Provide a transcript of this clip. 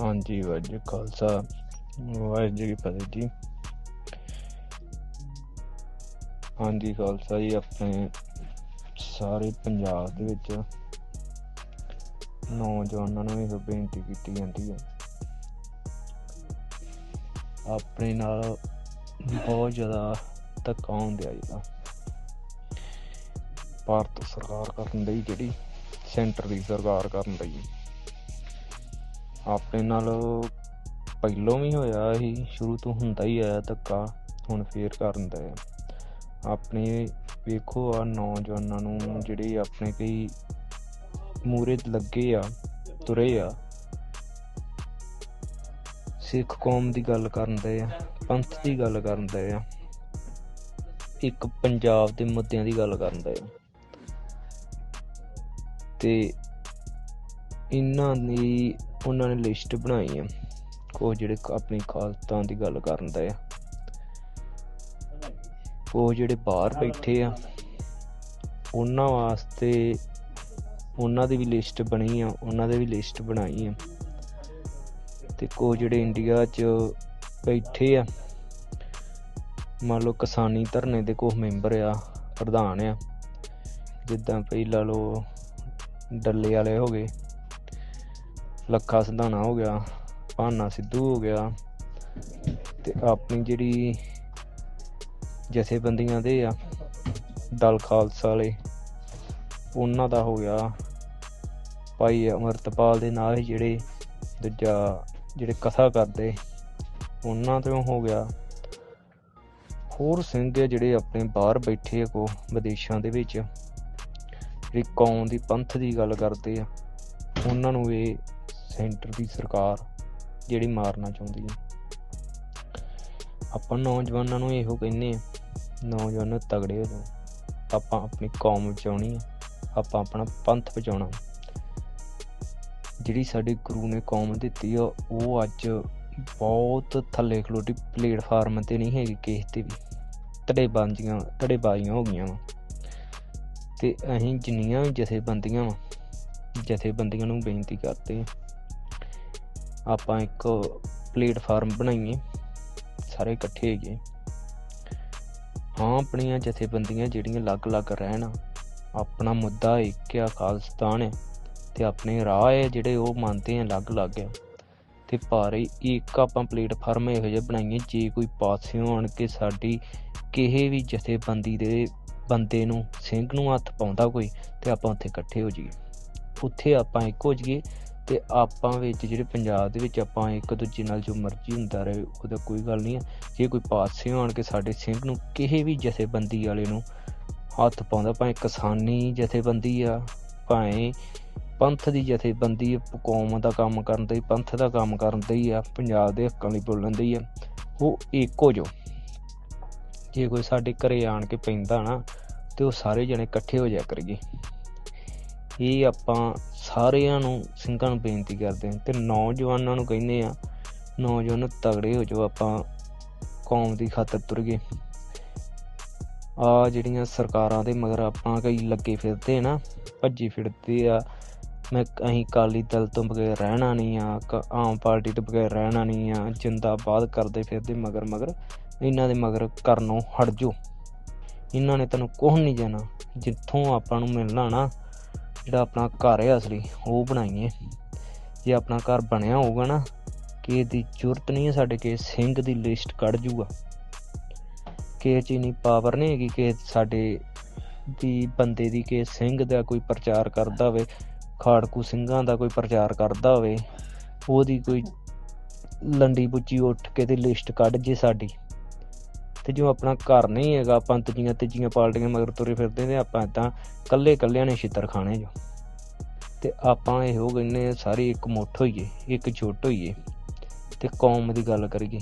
ਹਾਂਜੀ, ਵਾਹਿਗੁਰੂ ਖਾਲਸਾ। ਵਾਹਿਗੁਰੂ ਜੀ ਫਤਿਹ ਜੀ। ਹਾਂਜੀ, ਖਾਲਸਾ ਜੀ, ਆਪਣੇ ਸਾਰੇ ਪੰਜਾਬ ਦੇ ਵਿੱਚ ਨੌਜਵਾਨਾਂ ਨੂੰ ਇਹ ਬੇਨਤੀ ਕੀਤੀ ਜਾਂਦੀ ਹੈ ਆਪਣੇ ਨਾਲ ਬਹੁਤ ਜ਼ਿਆਦਾ ਧੱਕਾ ਹੁੰਦਿਆ ਜਿਹੜਾ ਭਾਰਤ ਸਰਕਾਰ ਕਰਨ ਲਈ ਜਿਹੜੀ, ਸੈਂਟਰ ਦੀ ਸਰਕਾਰ ਕਰਨ ਲਈ। ਆਪਣੇ ਨਾਲ ਪਹਿਲੋਂ ਵੀ ਹੋਇਆ ਸੀ, ਸ਼ੁਰੂ ਤੋਂ ਹੁੰਦਾ ਹੀ ਆਇਆ ਧੱਕਾ, ਹੁਣ ਫੇਰ ਕਰਨ ਦਾ ਆ। ਆਪਣੇ ਵੇਖੋ ਆ ਨੌਜਵਾਨਾਂ ਨੂੰ ਜਿਹੜੇ ਆਪਣੇ ਕਈ ਮੂਰੇ ਲੱਗੇ ਆ, ਤੁਰੇ ਆ। ਸਿੱਖ ਕੌਮ ਦੀ ਗੱਲ ਕਰਨ ਦੇ ਆ, ਪੰਥ ਦੀ ਗੱਲ ਕਰਨ ਦੇ ਆ। ਇੱਕ ਪੰਜਾਬ ਦੇ ਮੁੱਦਿਆਂ ਦੀ ਗੱਲ ਕਰਨ ਦੇ ਆ। ਤੇ ਇਹਨਾਂ ਦੀ ਉਹਨਾਂ ਨੇ ਲਿਸਟ ਬਣਾਈ ਆ। ਉਹ ਜਿਹੜੇ ਆਪਣੀ ਖਾਲਤਾਂ ਦੀ ਗੱਲ ਕਰਨ ਦਾ ਆ। ਉਹ ਜਿਹੜੇ ਬਾਹਰ ਬੈਠੇ ਆ, ਉਹਨਾਂ ਵਾਸਤੇ ਉਹਨਾਂ ਦੀ ਵੀ ਲਿਸਟ ਬਣੀ ਆ, ਉਹਨਾਂ ਦੇ ਵੀ ਲਿਸਟ ਬਣਾਈ ਆ। ਤੇ ਕੋ ਜਿਹੜੇ ਇੰਡੀਆ 'ਚ ਬੈਠੇ ਆ, ਮੰਨ ਲਓ ਕਿਸਾਨੀ ਧਰਨੇ ਦੇ ਕੁਝ ਮੈਂਬਰ ਆ, ਪ੍ਰਧਾਨ ਆ, ਜਿੱਦਾਂ ਪਹਿਲਾਂ ਲੋ ਡੱਲੇ ਵਾਲੇ ਹੋ ਗਏ। ਲੱਖਾ ਸੰਧਾਣਾ ਹੋ ਗਿਆ, ਭਾਨਾ ਸਿੱਧੂ ਹੋ ਗਿਆ ਤੇ ਆਪਣੀ ਜਿਹੜੀ ਜਥੇਬੰਦੀਆਂ ਦੇ ਆ, ਦਲ ਖਾਲਸਾ ਵਾਲੇ, ਉਹਨਾਂ ਦਾ ਹੋ ਗਿਆ ਭਾਈ ਅਮਰਤਪਾਲ ਦੇ ਨਾਲ ਹੀ ਜਿਹੜੇ ਦੂਜਾ ਜਿਹੜੇ ਕਥਾ ਕਰਦੇ, ਉਹਨਾਂ ਤੋਂ ਹੋ ਗਿਆ। ਹੋਰ ਸਿੰਘ ਜਿਹੜੇ ਆਪਣੇ ਬਾਹਰ ਬੈਠੇ ਆ ਕੋ ਵਿਦੇਸ਼ਾਂ ਦੇ ਵਿੱਚ ਜਿਹੜੀ ਕੌਮ ਦੀ ਪੰਥ ਦੀ ਗੱਲ ਕਰਦੇ ਆ, ਉਹਨਾਂ ਨੂੰ ਇਹ ਸੈਂਟਰ ਦੀ ਸਰਕਾਰ ਜਿਹੜੀ ਮਾਰਨਾ ਚਾਹੁੰਦੀ ਹੈ। ਆਪਾਂ ਨੌਜਵਾਨਾਂ ਨੂੰ ਇਹੋ ਕਹਿੰਦੇ ਆ ਨੌਜਵਾਨ ਤਗੜੇ ਹੋ ਜਾਓ। ਆਪਾਂ ਆਪਣੀ ਕੌਮ ਬਚਾਉਣੀ ਹੈ, ਆਪਾਂ ਆਪਣਾ ਪੰਥ ਬਚਾਉਣਾ। ਜਿਹੜੀ ਸਾਡੇ ਗੁਰੂ ਨੇ ਕੌਮ ਦਿੱਤੀ ਆ, ਉਹ ਅੱਜ ਬਹੁਤ ਥੱਲੇ ਖਲੋਟੀ ਪਲੇਟਫਾਰਮ ਤੇ ਨਹੀਂ ਹੈਗੀ ਕਿਸੇ ਤੇ ਵੀ। ਧੜੇ ਧੜੇਬਾਜ਼ੀਆਂ ਹੋ ਗਈਆਂ ਵਾ। ਤੇ ਅਸੀਂ ਜਿੰਨੀਆਂ ਵੀ ਜਥੇਬੰਦੀਆਂ ਵਾ, ਜਥੇਬੰਦੀਆਂ ਨੂੰ ਬੇਨਤੀ ਕਰਦੇ ਆ ਆਪਾਂ ਇੱਕ ਪਲੇਟਫਾਰਮ ਬਣਾਈਏ, ਸਾਰੇ ਇਕੱਠੇ ਹੋਈਏ ਹਾਂ, ਆਪਣੀਆਂ ਜਥੇਬੰਦੀਆਂ ਜਿਹੜੀਆਂ ਅਲੱਗ-ਅਲੱਗ ਰਹਿਣ, ਆਪਣਾ ਮੁੱਦਾ ਇੱਕ ਆ, ਖਾਲਸਤਾਨ ਹੈ, ਤੇ ਆਪਣੇ ਰਾਹ ਹੈ ਜਿਹੜੇ ਉਹ ਮੰਨਦੇ ਆ, ਅਲੱਗ-ਅਲੱਗ ਆ। ਤੇ ਪਰ ਇੱਕ ਆਪਾਂ ਪਲੇਟਫਾਰਮ ਇਹੋ ਜਿਹਾ ਬਣਾਈਏ, ਜੇ ਕੋਈ ਪਾਸਿਓਂ ਆਣ ਕੇ ਸਾਡੀ ਕਿਸੇ ਵੀ ਜਥੇਬੰਦੀ ਦੇ ਬੰਦੇ ਨੂੰ, ਸਿੰਘ ਨੂੰ ਹੱਥ ਪਾਉਂਦਾ ਕੋਈ, ਤੇ ਆਪਾਂ ਉੱਥੇ ਇਕੱਠੇ ਹੋ ਜਾਈਏ। ਉੱਥੇ ਆਪਾਂ ਇੱਕ ਹੋ ਜਾਈਏ ਤੇ ਆਪਾਂ ਵਿੱਚ ਜਿਹੜੇ ਪੰਜਾਬ ਦੇ ਵਿੱਚ ਆਪਾਂ ਇੱਕ ਦੂਜੇ ਨਾਲ ਜੋ ਮਰਜ਼ੀ ਹੁੰਦਾ ਰਹੇ, ਉਹਦਾ ਕੋਈ ਗੱਲ ਨਹੀਂ ਹੈ। ਜੇ ਕੋਈ ਪਾਸੇ ਆਣ ਕੇ ਸਾਡੇ ਸਿੰਘ ਨੂੰ ਕਿਸੇ ਵੀ ਜਥੇਬੰਦੀ ਵਾਲੇ ਨੂੰ ਹੱਥ ਪਾਉਂਦਾ, ਭਾਵੇਂ ਕਿਸਾਨੀ ਜਥੇਬੰਦੀ ਆ, ਭਾਵੇਂ ਪੰਥ ਦੀ ਜਥੇਬੰਦੀ ਕੌਮ ਦਾ ਕੰਮ ਕਰਨ ਦੀ ਪੰਥ ਦਾ ਕੰਮ ਕਰਨ ਦੀ ਆ, ਪੰਜਾਬ ਦੇ ਹੱਕਾਂ ਲਈ ਬੋਲਣ ਦੀ ਆ, ਉਹ ਇੱਕੋ ਹੋ ਜੇ ਕੋਈ ਸਾਡੇ ਘਰੇ ਆਣ ਕੇ ਪੈਂਦਾ ਨਾ, ਤੇ ਉਹ ਸਾਰੇ ਜਣੇ ਇਕੱਠੇ ਹੋ ਜਾਇਆ ਕਰੀਏ। ਇਹ ਆਪਾਂ ਸਾਰਿਆਂ ਨੂੰ ਸਿੰਘਾਂ ਨੂੰ ਬੇਨਤੀ ਕਰਦੇ ਹਾਂ ਤੇ ਨੌਜਵਾਨਾਂ ਨੂੰ ਕਹਿੰਦੇ ਆ ਨੌਜਵਾਨ ਤਗੜੇ ਹੋ ਜਾਓ, ਆਪਾਂ ਕੌਮ ਦੀ ਖਾਤਰ ਤੁਰ ਗਏ। ਆ ਜਿਹੜੀਆਂ ਸਰਕਾਰਾਂ ਦੇ ਮਗਰ ਆਪਾਂ ਕਈ ਲੱਗੇ ਫਿਰਦੇ ਨਾ, ਭੱਜੀ ਫਿਰਦੇ ਆ, ਮੈਂ ਅਸੀਂ ਕਾਲੀ ਦਲ ਤੋਂ ਬਗੈਰ ਰਹਿਣਾ ਨਹੀਂ ਆ ਆਮ ਪਾਰਟੀ ਤੋਂ ਬਗੈਰ ਰਹਿਣਾ ਨਹੀਂ ਆ, ਜਿੰਦਾਬਾਦ ਕਰਦੇ ਫਿਰਦੇ ਮਗਰ ਮਗਰ, ਇਹਨਾਂ ਦੇ ਮਗਰ ਕਰਨੋਂ ਹਟ ਜਾਓ। ਇਹਨਾਂ ਨੇ ਤੈਨੂੰ ਕੁਝ ਨਹੀਂ ਜਾਣਾ ਜਿੱਥੋਂ ਆਪਾਂ ਨੂੰ ਮਿਲਣਾ ਨਾ ਜਿਹੜਾ ਆਪਣਾ ਘਰ ਹੈ ਅਸਲੀ, ਉਹ ਬਣਾਈਏ। ਜੇ ਆਪਣਾ ਘਰ ਬਣਿਆ ਹੋਊਗਾ ਨਾ, ਕਿ ਦੀ ਜ਼ਰੂਰਤ ਨਹੀਂ ਹੈ ਸਾਡੇ ਕੇ ਸਿੰਘ ਦੀ ਲਿਸਟ ਕੱਢ ਜੂਗਾ। ਕਿ ਚ ਨਹੀਂ ਪਾਵਰ ਨਹੀਂ ਹੈਗੀ ਕਿ ਸਾਡੇ ਦੀ ਬੰਦੇ ਦੀ ਕਿ ਸਿੰਘ ਦਾ ਕੋਈ ਪ੍ਰਚਾਰ ਕਰਦਾ ਹੋਵੇ, ਖਾੜਕੂ ਸਿੰਘਾਂ ਦਾ ਕੋਈ ਪ੍ਰਚਾਰ ਕਰਦਾ ਹੋਵੇ, ਉਹਦੀ ਕੋਈ ਲੰਡੀ ਬੁੱਚੀ ਉੱਠ ਕੇ ਤੇ ਲਿਸਟ ਕੱਢ ਜੇ ਸਾਡੀ। ਤੇ ਜੋ ਆਪਣਾ ਘਰ ਨਹੀਂ ਹੈਗਾ, ਆਪਾਂ ਤੀਜੀਆਂ ਤੀਜੀਆਂ ਪਾਰਟੀਆਂ ਮਗਰ ਤੁਰੇ ਫਿਰਦੇ ਨੇ, ਆਪਾਂ ਇਦਾਂ ਕੱਲੇ ਕੱਲਿਆਂ ਨੇ ਛਿੱਤਰ ਖਾਣੇ ਜੋ। ਤੇ ਆਪਾਂ ਇਹੋ ਕਹਿੰਨੇ ਸਾਰੇ ਇੱਕ ਮੁੱਠ ਹੋਈਏ, ਇੱਕ ਜੁੱਟ ਹੋਈਏ। ਤੇ ਕੌਮ ਦੀ ਗੱਲ ਕਰੀਏ।